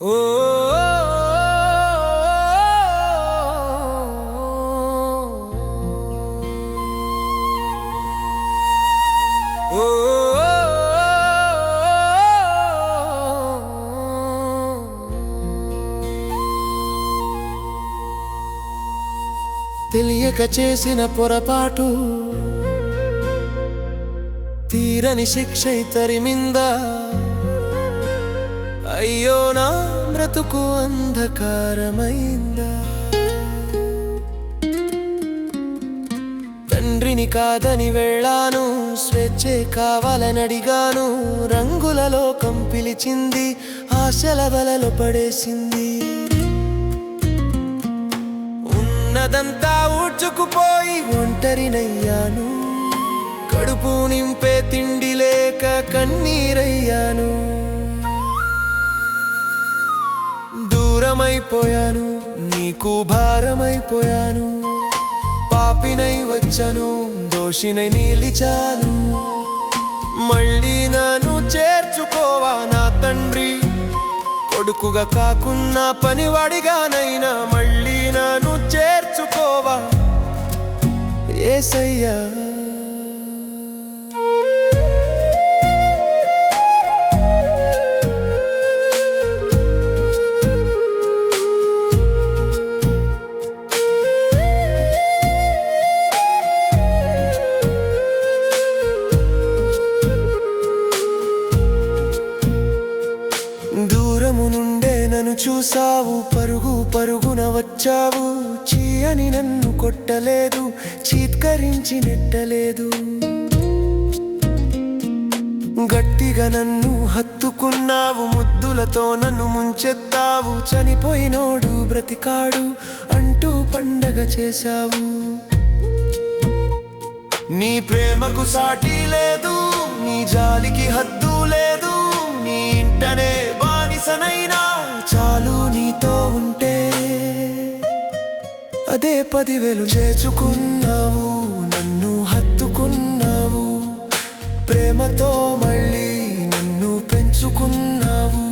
ఓ తెలియక చేసిన పొరపాటు తీరని శిక్ష తరిమిందా అయ్యో నా బ్రతుకు అంధకారమైందా? తండ్రిని కాదని వెళ్ళాను స్వేచ్ఛే కావాలని అడిగాను రంగుల లోకం పిలిచింది ఆశల వలలో పడేసింది. ఉన్నదంతా ఊడ్చుకుపోయి ఒంటరినయ్యాను కడుపు నింపే తిండి లేక కన్నీరయ్యాను. దూరమైపోయాను నీకు భారమైపోయాను. పాపినై వచ్చాను దోషినై నిలిచాను. మళ్ళీ నన్ను చేర్చుకోవా నా తండ్రి? కొడుకుగా కాకున్నా పనివాడిగానైనా మళ్ళీ నన్ను చేర్చుకోవా? ఏసయ్యా. చూసావు పరుగు పరుగున వచ్చావు. చీ అని నన్ను కొట్టలేదు చీత్కరించి నెట్టలేదు. గట్టిగా నన్ను హత్తుకున్నావు ముద్దులతో నన్ను ముంచెత్తావు. చనిపోయినోడు బ్రతికాడు అంటూ పండగ చేశావు. నీ ప్రేమకు సాటి లేదు నీ జాలికి హద్దు పదే పదివేలు చేసుకున్నావు నన్ను హత్తుకున్నావు. ప్రేమతో మళ్ళీ నన్ను పెంచుకున్నావు.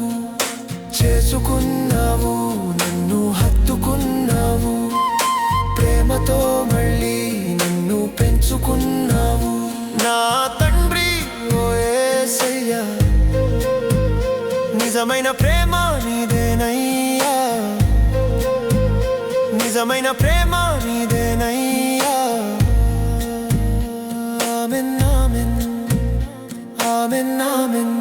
చేసుకున్నావు నన్ను హత్తుకున్నావు. ప్రేమతో మళ్ళీ నన్ను పెంచుకున్నావు. నా తండ్రి ఓ నిజమైన ప్రేమ నిజమైన ప్రేమ నీదేనయ్యా. Amen amen amen amen.